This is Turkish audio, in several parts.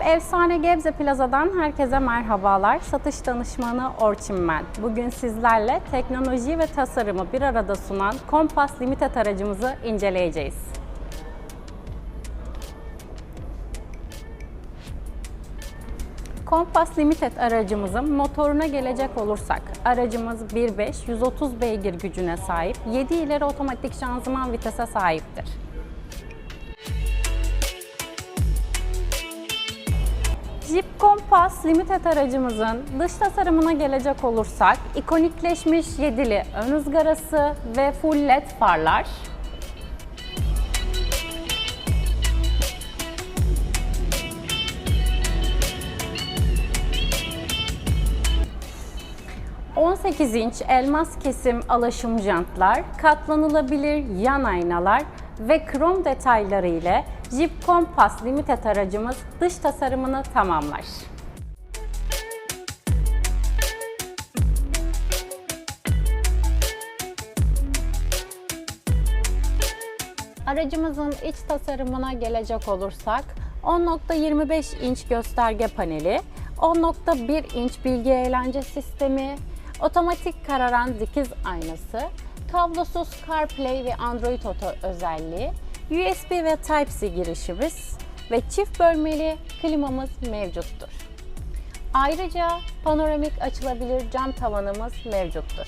Efsane Gebze Plaza'dan herkese merhabalar. Satış danışmanı Orçin ben. Bugün sizlerle teknoloji ve tasarımı bir arada sunan Compass Limited aracımızı inceleyeceğiz. Compass Limited aracımızın motoruna gelecek olursak, aracımız 1.5 130 beygir gücüne sahip, 7 ileri otomatik şanzıman vitese sahiptir. Jeep Compass Limited aracımızın dış tasarımına gelecek olursak, ikonikleşmiş yedili ön ızgarası ve full led farlar, 18 inç elmas kesim alaşım jantlar, katlanılabilir yan aynalar ve krom detayları ile Jeep Compass Limited aracımız dış tasarımını tamamlar. Aracımızın iç tasarımına gelecek olursak 10.25 inç gösterge paneli, 10.1 inç bilgi eğlence sistemi, otomatik kararan dikiz aynası, kablosuz CarPlay ve Android Auto özelliği, USB ve Type-C girişimiz ve çift bölmeli klimamız mevcuttur. Ayrıca panoramik açılabilir cam tavanımız mevcuttur.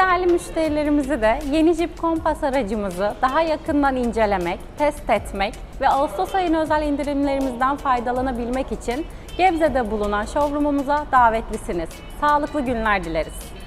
Değerli müşterilerimizi de yeni Jeep Compass aracımızı daha yakından incelemek, test etmek ve Ağustos ayına özel indirimlerimizden faydalanabilmek için Gebze'de bulunan showroomumuza davetlisiniz. Sağlıklı günler dileriz.